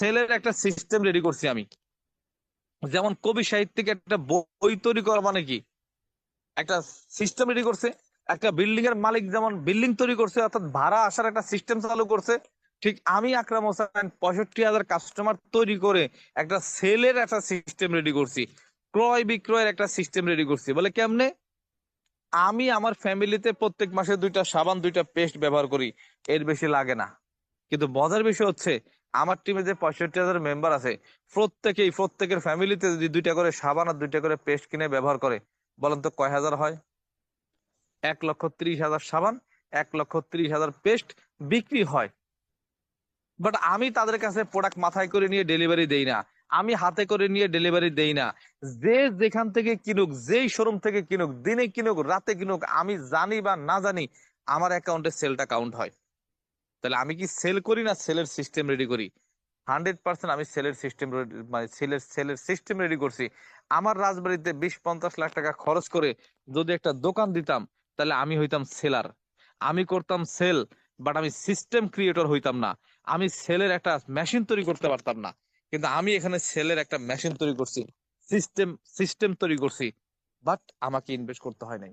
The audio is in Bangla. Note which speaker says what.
Speaker 1: সেলের একটা সিস্টেম রেডি করছি আমি। যেমন কবি সাহিত্যিক একটা বই তৈরি করা মানে কি? একটা সিস্টেম রেডি করছে, একটা বিল্ডিং এর মালিক যেমন বিল্ডিং তৈরি করছে, অর্থাৎ ভাড়া আসার একটা সিস্টেম চালু করছে, ঠিক আমি আকরাম হোসেন, পঁয়ষট্টি হাজার কাস্টমার তৈরি করে একটা সেলের একটা সিস্টেম রেডি করছি, ক্রয় বিক্রয়ের একটা সিস্টেম রেডি করছি। বলে কেমনে? আমি আমার ফ্যামিলিতে প্রত্যেক মাসে দুইটা সাবান, দুইটা পেস্ট ব্যবহার করি, এর বেশি লাগে না। কিন্তু মজার বিষয় হচ্ছে আমার টিমে যে পঁয়ষট্টি হাজার মেম্বার আছে, প্রত্যেকেই, প্রত্যেকের ফ্যামিলিতে যদি দুইটা করে সাবান আর দুইটা করে পেস্ট কিনে ব্যবহার করে, বলেন তো কয় হাজার হয়? এক লক্ষ ত্রিশ হাজার সাবান, এক লক্ষ ত্রিশ হাজার পেস্ট বিক্রি হয়। বাট আমি তাদের কাছে প্রোডাক্ট মাথায় করে নিয়ে ডেলিভারি দেই না। আমি হাতে করে নিয়ে ডেলিভারি দেই না। যে যেখান থেকে কিনুক, যেই শোরুম থেকে কিনুক, দিনে কিনুক, রাতে কিনুক, আমি জানি বা না জানি আমার অ্যাকাউন্টে সেলটা কাউন্ট হয়। তাহলে আমি কি সেল করি না সেলের সিস্টেম রেডি করি? হান্ড্রেড পার্সেন্ট আমি সেলের সিস্টেম মানে সেলের সেলের সিস্টেম রেডি করছি। আমার রাজবাড়িতে বিশ, পঞ্চাশ লাখ টাকা খরচ করে যদি একটা দোকান দিতাম, তাহলে আমি হইতাম সেলার আমি করতাম সেল বাট আমি সিস্টেম ক্রিয়েটর হইতাম না। আমি সেলের একটা মেশিন তৈরি করতে পারতাম না। কিন্তু আমি এখানে সেলের একটা মেশিন তৈরি করছি সিস্টেম সিস্টেম তৈরি করছি বাট আমাকে ইনভেস্ট করতে হয় নাই।